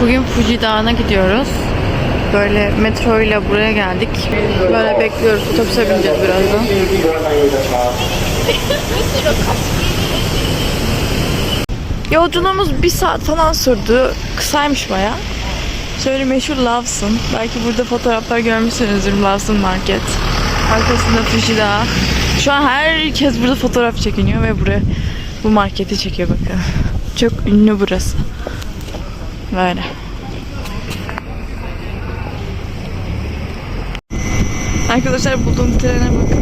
Bugün Fuji Dağı'na gidiyoruz. Böyle metro ile buraya geldik. Böyle bekliyoruz. Otobüse bineceğiz birazdan. Yolculuğumuz bir saat falan sürdü. Kısaymış baya. Şöyle meşhur Lawson. Belki burada fotoğraflar görmüşsünüzdür Lawson Market. Arkasında Fuji Dağı. Şu an herkes burada fotoğraf çekiniyor ve buraya bu marketi çekiyor bakın. Çok ünlü burası. Böyle. Arkadaşlar bulduğum trene bakın.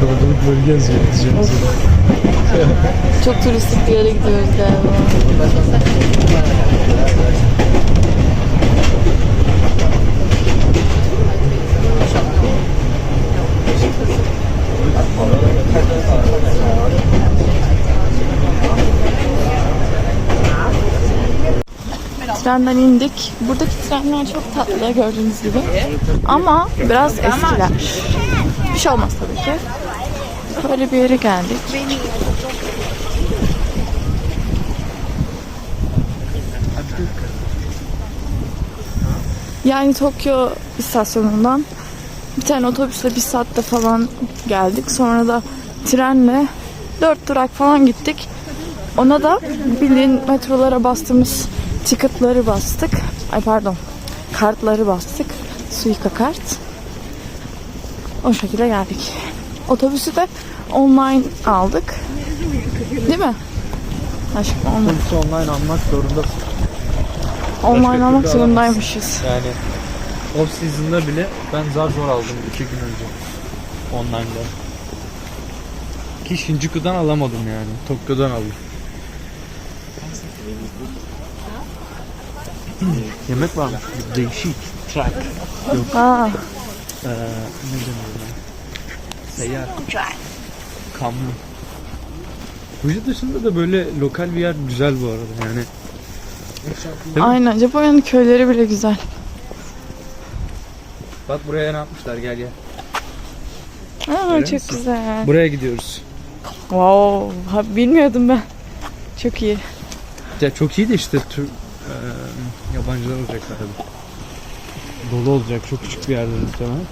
Kalabalık bölge yazıyor diyeceğimiz. Çok turistik bir yere gidiyoruz galiba. Trenden indik. Buradaki trenler çok tatlı gördüğünüz gibi. Ama biraz eskiler. Bir şey olmaz tabii ki. Böyle bir yere geldik. Yani Tokyo istasyonundan bir tane otobüsle bir saatte falan geldik. Sonra da trenle dört durak falan gittik. Ona da bildiğin metrolara bastığımız ticketları bastık. Ay pardon. Kartları bastık. Suica kart. O şekilde geldik. Otobüsü de online aldık. Değil mi? Aşkım online, Otobüsü online almak zorundasın. online türlü almak zorundaymışız. Yani off season'da bile ben zar zor aldım iki gün önce. Online'da. Ki Shinjuku'dan alamadım yani. Tokyo'dan aldım. Yemek varmış. Değişik. Track. Aa, Ee, ne deniyor lan? Seyyar. Kamyon. Fuji dışında da böyle lokal bir yer güzel bu arada yani. Değil mi? aynen. Japonya'nın köyleri bile güzel. Bak buraya ne yapmışlar gel gel. Aa, Görüyor çok musun? güzel. Buraya gidiyoruz. Wow, ha, bilmiyordum ben. Çok iyi. Ya çok iyi de işte tür, yabancılar olacak tabii. Dolu olacak çok küçük bir yerde muhtemelen.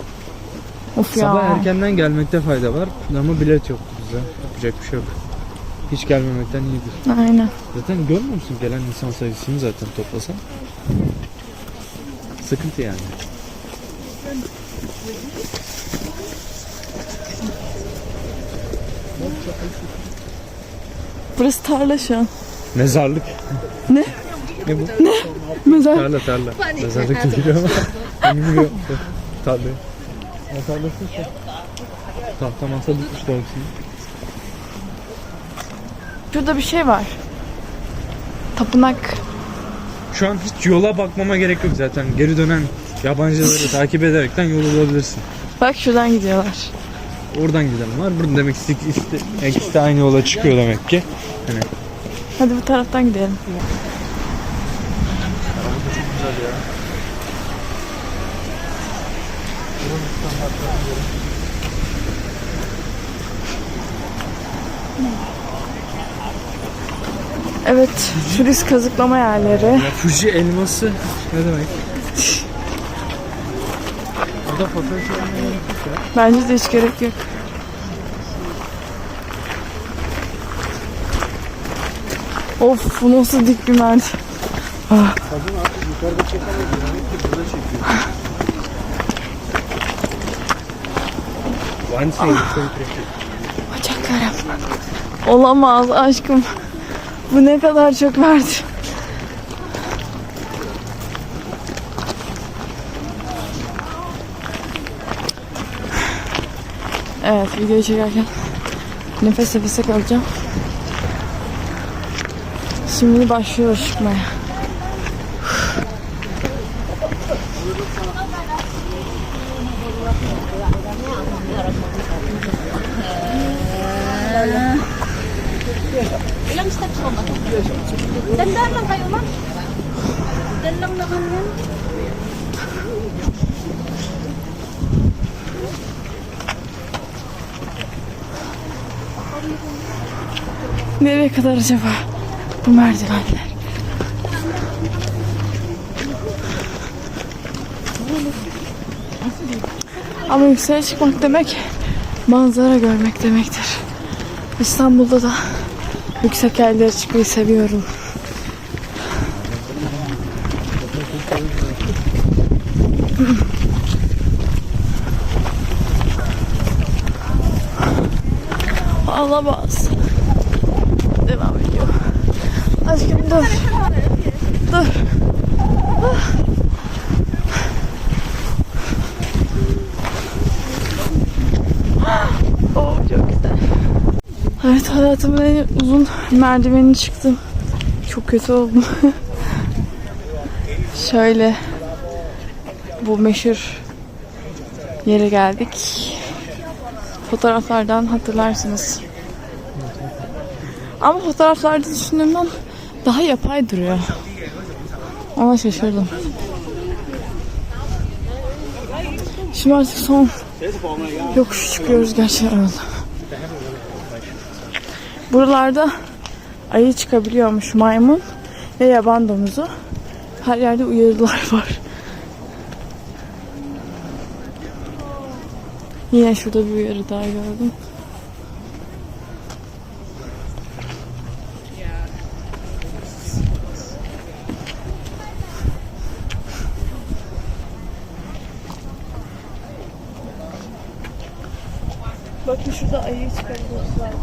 Of ya. Sabah erkenden gelmekte fayda var ama bilet yok bize. Yapacak bir şey yok. Hiç gelmemekten iyidir. Aynen. Zaten görmüyor musun gelen insan sayısını zaten toplasan? Sıkıntı yani. Burası tarla şu an. Mezarlık. Ne? Ne bu? Mezar. Tarla tarla. Mezarlık da geliyor ama. Bilmiyorum. Tarla. Ne tarlası işte. Tahta masa dikmişler hepsini. Şurada bir şey var. Tapınak. Şu an hiç yola bakmama gerek yok zaten. Geri dönen yabancıları takip ederekten yol bulabilirsin. Bak şuradan gidiyorlar. Oradan giden var. Burada demek ki ikisi de aynı yola çıkıyor demek ki. Hani Hadi bu taraftan gidelim. Güzel ya. Evet, turist kazıklama yerleri. Ya Fuji elması ne demek? Burada fotoğraf çekmeye gerek yok ya. Bence de hiç gerek yok. Of bu nasıl dik bir merdiven. Ah. One thing. Olamaz aşkım. Bu ne kadar çok verdi. Evet videoyu çekerken Nefes nefese kalacağım. Şimdi başlıyoruz çıkmaya. Dandan lang kayo, ma'am. Dan lang naman yan. Nereye kadar acaba bu merdivenler? Ama yükseğe çıkmak demek manzara görmek demektir. İstanbul'da da yüksek yerlere çıkmayı seviyorum. Alamaz. Devam ediyor. Aşkım dur. Dur. Ah. Oh çok güzel. Evet hayatımın en uzun merdivenini çıktım. Çok kötü oldum. Şöyle bu meşhur yere geldik. Fotoğraflardan hatırlarsınız. Ama fotoğraflarda düşündüğümden daha yapay duruyor. Ona şaşırdım. Şimdi artık son yokuş çıkıyoruz gerçekten. Buralarda ayı çıkabiliyormuş maymun ve yaban domuzu. Her yerde uyarılar var. Yine şurada bir uyarı daha gördüm.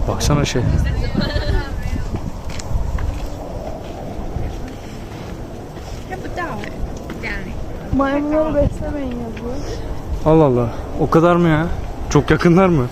Baksana şey. Maymunları beslemeyin yazıyor. Allah Allah. O kadar mı ya? Çok yakınlar mı?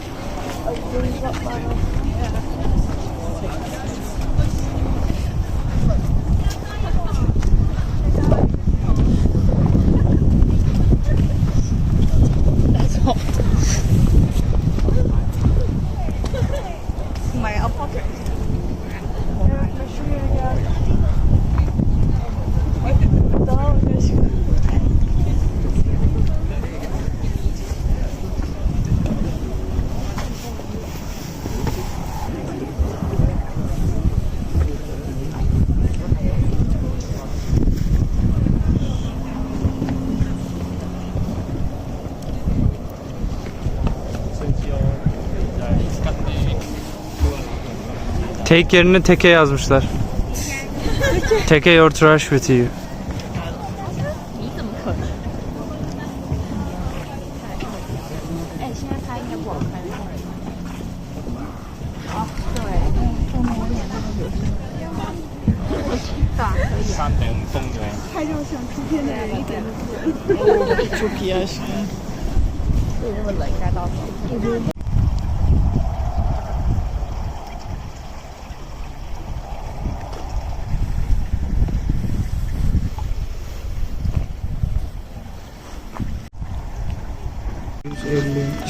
Daha uğraşık. Take yerine teke yazmışlar. Teke your trash with you.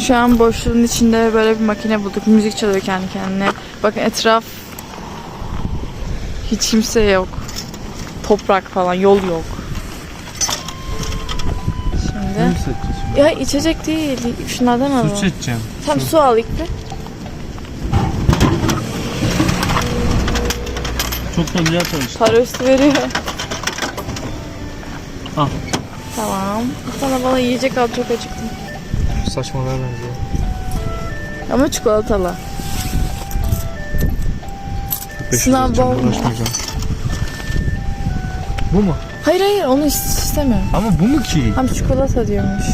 Şu an boşluğun içinde böyle bir makine bulduk. Müzik çalıyor kendi kendine. Bakın etraf hiç kimse yok. Toprak falan, yol yok. Şimdi ya içecek değil. Şunlardan alalım. Su seçeceğim. Tam su al ilk bir. Çok da güzel çalıştı. Para üstü veriyor. Al. Tamam. Sana bana yiyecek al çok acıktım. Saçmalığa benziyor. Ama çikolatalı. 500 Sınav bol mu? Bu mu? Hayır hayır onu is- istemiyorum. Ama bu mu ki? Hem çikolata diyormuş.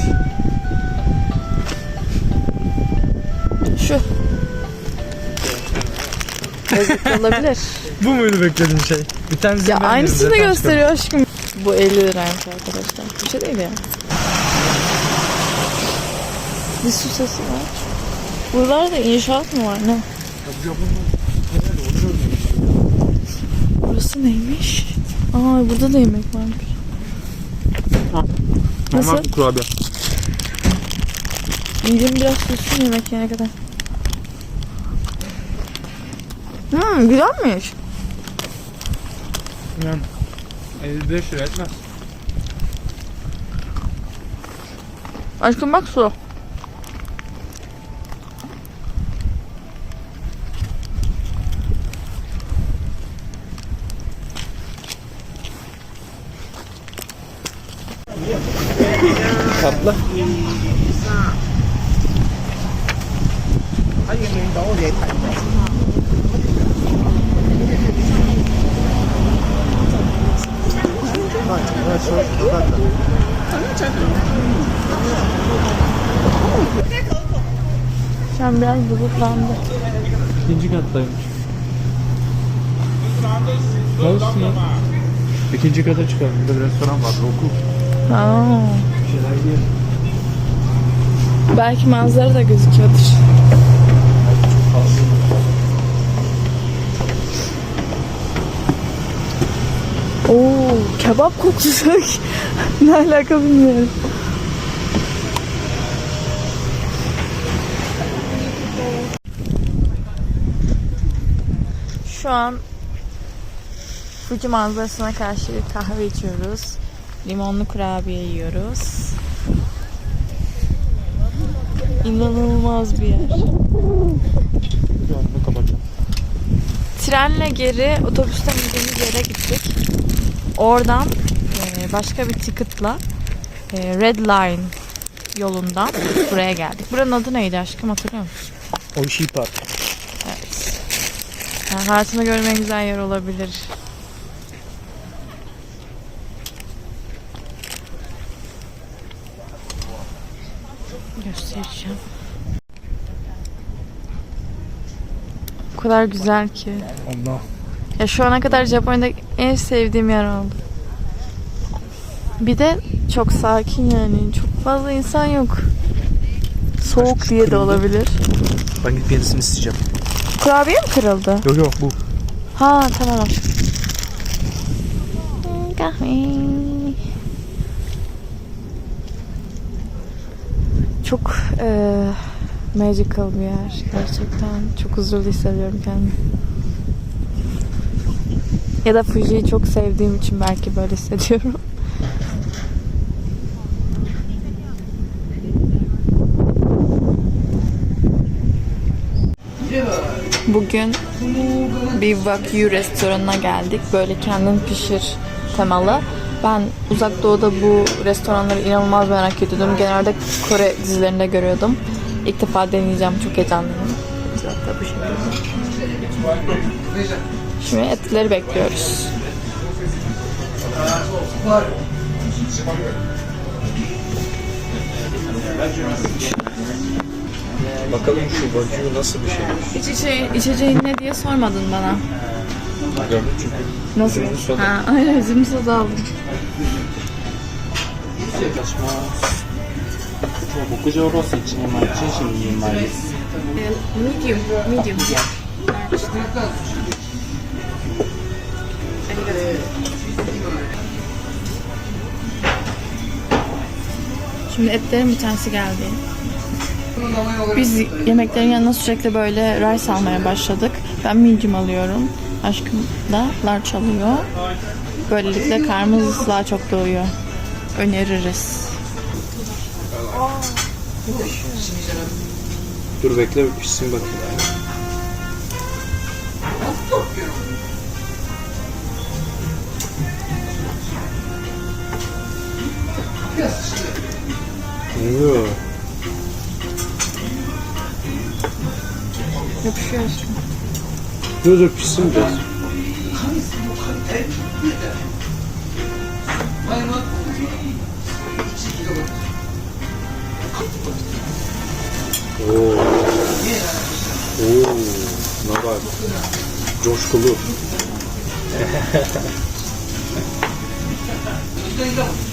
Şu. Lezzetli olabilir. Bu muydu beklediğin şey? Bir tanesi ya aynısını gösteriyor aşkım. Bu 50 liraymış arkadaşlar. Bir şey değil ya. Bir su sesi var. Buralarda inşaat mı var ne? Burası neymiş? Aa burada da yemek varmış. Nasıl? Normal kurabiye. Midem biraz sussun yemek yene kadar. Hmm, güzelmiş. Yani 55 lira etmez. Aşkım bak su. Tatlı. Şu an biraz bulutlandı. İkinci kattaymış. Olsun ya. İkinci kata çıkalım. Burada bir restoran var. Okul. Yiyelim. belki manzara da gözüküyordur. Oo, kebap kokusu. ne alaka bilmiyorum. Şu an Fuji manzarasına karşı kahve içiyoruz. Limonlu kurabiye yiyoruz. İnanılmaz bir yer. Trenle geri otobüsten gittiğimiz yere gittik. Oradan e, başka bir ticket'la e, Red Line yolundan buraya geldik. Buranın adı neydi aşkım hatırlıyor musun? Oishi Park. Evet. Yani hayatımda gördüğüm en güzel yer olabilir. Göstereceğim. O kadar güzel ki. Allah. Ya şu ana kadar Japonya'da en sevdiğim yer oldu. Bir de çok sakin yani. Çok fazla insan yok. Soğuk diye de olabilir. Ben gidip yenisini isteyeceğim. Kurabiye mi kırıldı? Yok yok bu. Ha tamam aşkım. Kahve. Çok eee magical bir yer gerçekten. Çok huzurlu hissediyorum kendimi. Ya da Fuji'yi çok sevdiğim için belki böyle hissediyorum. Bugün bir Wagyu restoranına geldik. Böyle kendin pişir temalı. Ben uzak doğuda bu restoranları inanılmaz merak ediyordum. Genelde Kore dizilerinde görüyordum. İlk defa deneyeceğim. Çok heyecanlıyım. Zaten bu şekilde. Şimdi etleri bekliyoruz. Bakalım şu Wagyu nasıl bir şey. İç içe, içeceğin ne diye sormadın bana. Gördüm çünkü. Nasıl? Üzümlü soda. Ha, aynen üzümlü soda aldım. 牧場ロース1人前、チンシン2人前です。 Medium, medium. Şimdi etlerin bir tanesi geldi. Biz yemeklerin yanına sürekli böyle rice almaya başladık. Ben medium alıyorum. Aşkım da large alıyor. Böylelikle karnımız daha çok doyuyor. Öneririz. Dur bekle pişsin bakayım. Yok. Yapışıyor aşkım. Dur dur pişsin biraz. Oo. Oo. Ne var? Coşkulu.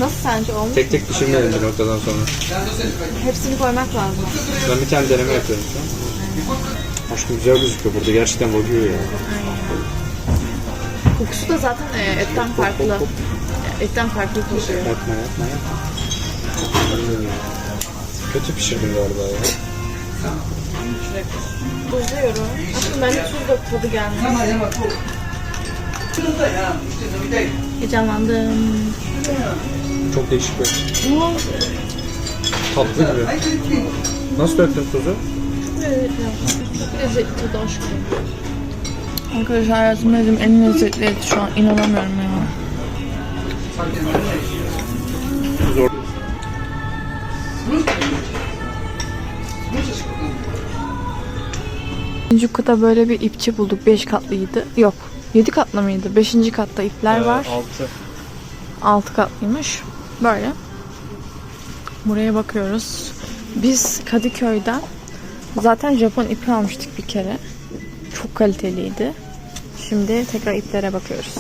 Nasıl sence olmuş? Tek tek pişirmeyelim bir noktadan sonra. Hepsini koymak lazım. Ben bir tane deneme yapıyorum şu an. Aşkım güzel gözüküyor burada. Gerçekten bakıyor ya. Kokusu da zaten e, etten farklı. Etten farklı kokuyor. Yapma yapma yapma. Kötü pişirdin galiba ya. Bozuyorum. Aslında bence tuz da tadı gelmiyor. Heyecanlandım. Çok değişik bir. Tatlı gibi. Nasıl döktün tuzu? Lezzetli tadı aşkım. Arkadaşlar hayatımda yediğim en lezzetli et şu an. inanamıyorum ya. Zor. Kata böyle bir ipçi bulduk. Beş katlıydı. Yok. Yedi katlı mıydı? Beşinci katta ipler var. Altı. Altı katlıymış. Böyle. Buraya bakıyoruz. Biz Kadıköy'den zaten Japon ipi almıştık bir kere. Çok kaliteliydi. Şimdi tekrar iplere bakıyoruz.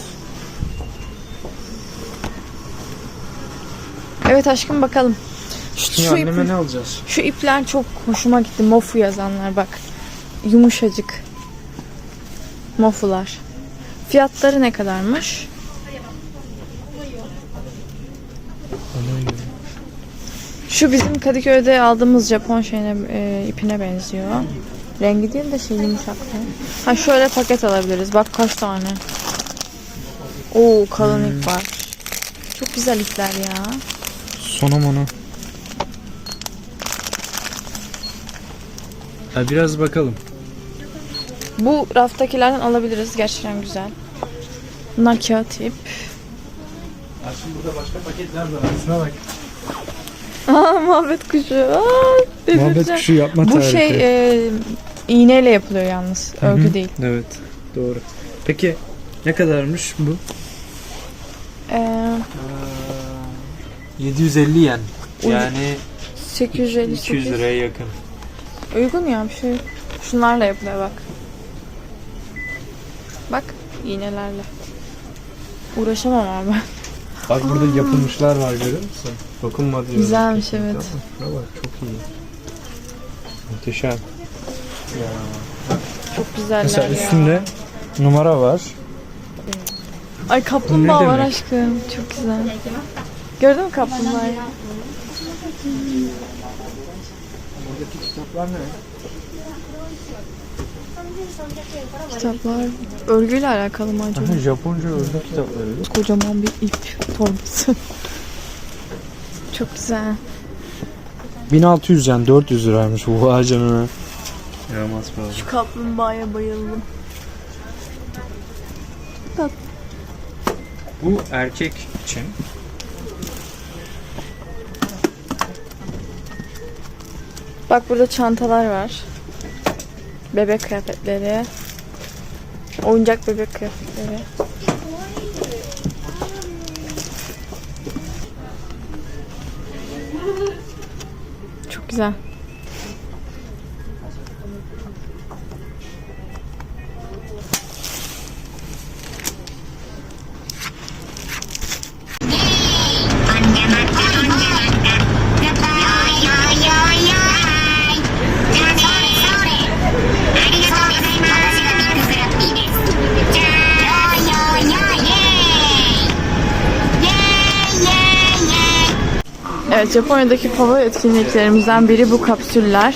Evet aşkım bakalım. Şu, şu, anneme ip- ne alacağız? şu ipler çok hoşuma gitti. Mofu yazanlar bak. Yumuşacık. Mofular. Fiyatları ne kadarmış? Şu bizim Kadıköy'de aldığımız Japon şeyine e, ipine benziyor. Rengi değil de şey yumuşaklığı. Ha şöyle paket alabiliriz. Bak kaç tane. Oo kalın ip var. Çok güzel ipler ya. Sona mona. Ha, biraz bakalım. Bu raftakilerden alabiliriz. Gerçekten güzel. Bunlar kağıt ip. Aslında burada başka paketler de var. Şuna bak. Aa muhabbet kuşu. Aa, delireceğim. yapma Bu şey e, iğneyle yapılıyor yalnız. Örgü değil. Evet. Doğru. Peki ne kadarmış bu? Ee, 750 yen. Uy- Yani 850 200 liraya yakın. Uygun ya bir şey. Şunlarla yapılıyor bak. Bak iğnelerle. Uğraşamam ama ben. Bak burada yapılmışlar var görüyor musun? Dokunma diyor. Güzelmiş, evet. Şuna bak çok iyi. Muhteşem. Çok güzeller Mesela ya. üstünde numara var. Ay kaplumbağa var aşkım. Çok güzel. Gördün mü kaplumbağayı? Kitaplar ne? Kitaplar örgüyle alakalı mı acaba? Japonca örgü kitapları. Kocaman bir ip torbası. Çok güzel. 1600 yen 400 liraymış bu vay canına. Yaramaz pahalı. Şu kaplumbağaya bayıldım. Bu erkek için. Bak burada çantalar var. Bebek kıyafetleri. Oyuncak bebek kıyafetleri. Çok güzel. Evet Japonya'daki favori etkinliklerimizden biri bu kapsüller.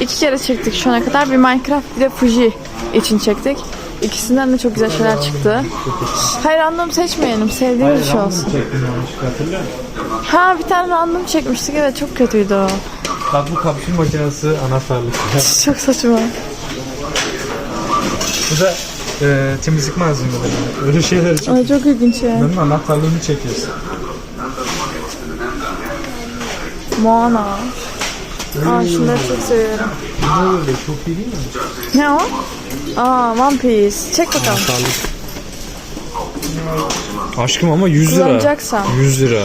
İki kere çektik şu ana kadar. Bir Minecraft bir de Fuji için çektik. İkisinden de çok güzel şeyler çıktı. Hayır random seçmeyelim. Sevdiğimiz bir şey olsun. Ha bir tane random çekmiştik. Evet çok kötüydü o. Bak bu kapsül makinesi anahtarlık. Çok saçma. bu da e, temizlik malzemeleri. Öyle şeyler için. Ay çok ilginç ya. Bunun anahtarlığını çekiyorsun. Moana. Aa şunları çok seviyorum. Ne öyle çok iyi değil mi? Ne o? Aa One Piece. Çek bakalım. Aşkım ama 100 lira. Kullanacaksan. 100 lira.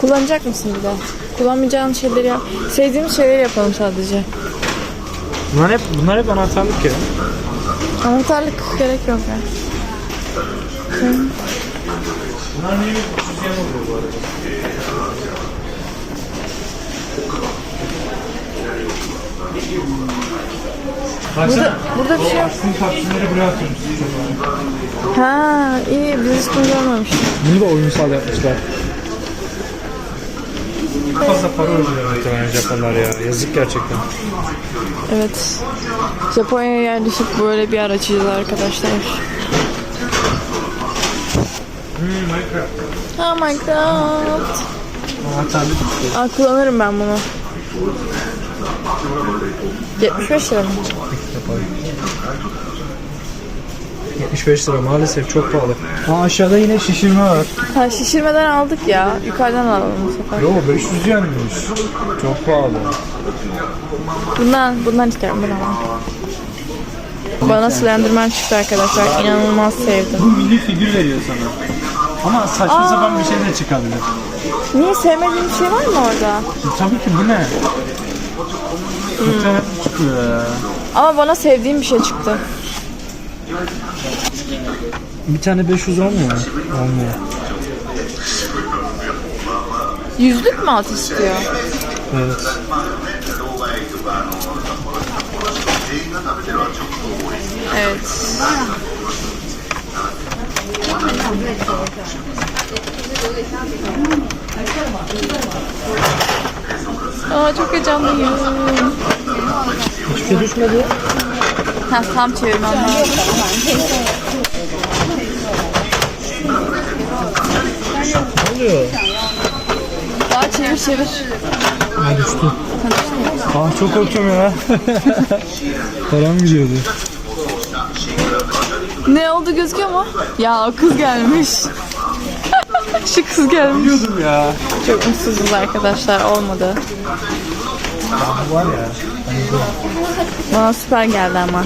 Kullanacak mısın bir de? Kullanmayacağın şeyleri yap. Sevdiğimiz şeyleri yapalım sadece. Bunlar hep bunlar hep anahtarlık ya. Anahtarlık gerek yok ya. Bunlar benim 300 yen oluyor bu arada. Burada, burada bir şey yok. Sizin taksimleri buraya atıyoruz. Ha iyi biz hiç bunu görmemiştik. Bunu da oyunsal yapmışlar. Fazla para ödüyor muhtemelen Japonlar ya. Yazık gerçekten. Evet. Japonya'ya yerleşip böyle bir açacağız arkadaşlar. Hmm, Minecraft. Ha Minecraft. Anahtarlı bitti. Aa, kullanırım ben bunu. 75 lira mı? 75 lira maalesef çok pahalı. Aa aşağıda yine şişirme var. Ha şişirmeden aldık ya. Yukarıdan alalım bu sefer. Yo 500 yenmiş. Çok pahalı. Bundan, bundan isterim ben ama. Bana Slenderman çıktı arkadaşlar. İnanılmaz sevdim. Bu milli figür veriyor sana. Ama saçma sapan bir şey de çıkabilir. Niye sevmediğin bir şey var mı orada? Tabii ki bu ne? Çıkıyor ya. Ama bana sevdiğim bir şey çıktı. Bir tane 500 olmuyor mu? Olmuyor. Yüzlük mü alt istiyor? Evet. Evet. Aa çok heyecanlıyım. Hiçbir şey düşmedi. Ha, tam çevirmem lazım. Ne oluyor? Daha çevir çevir. Ha düştü. Aa çok korktum ya. Param gidiyordu. Ne oldu gözüküyor mu? Ya kız gelmiş. Şu kız gelmiş. Biliyordum ya. Çok mutsuzuz arkadaşlar olmadı. Var ya. Bana süper geldi ama.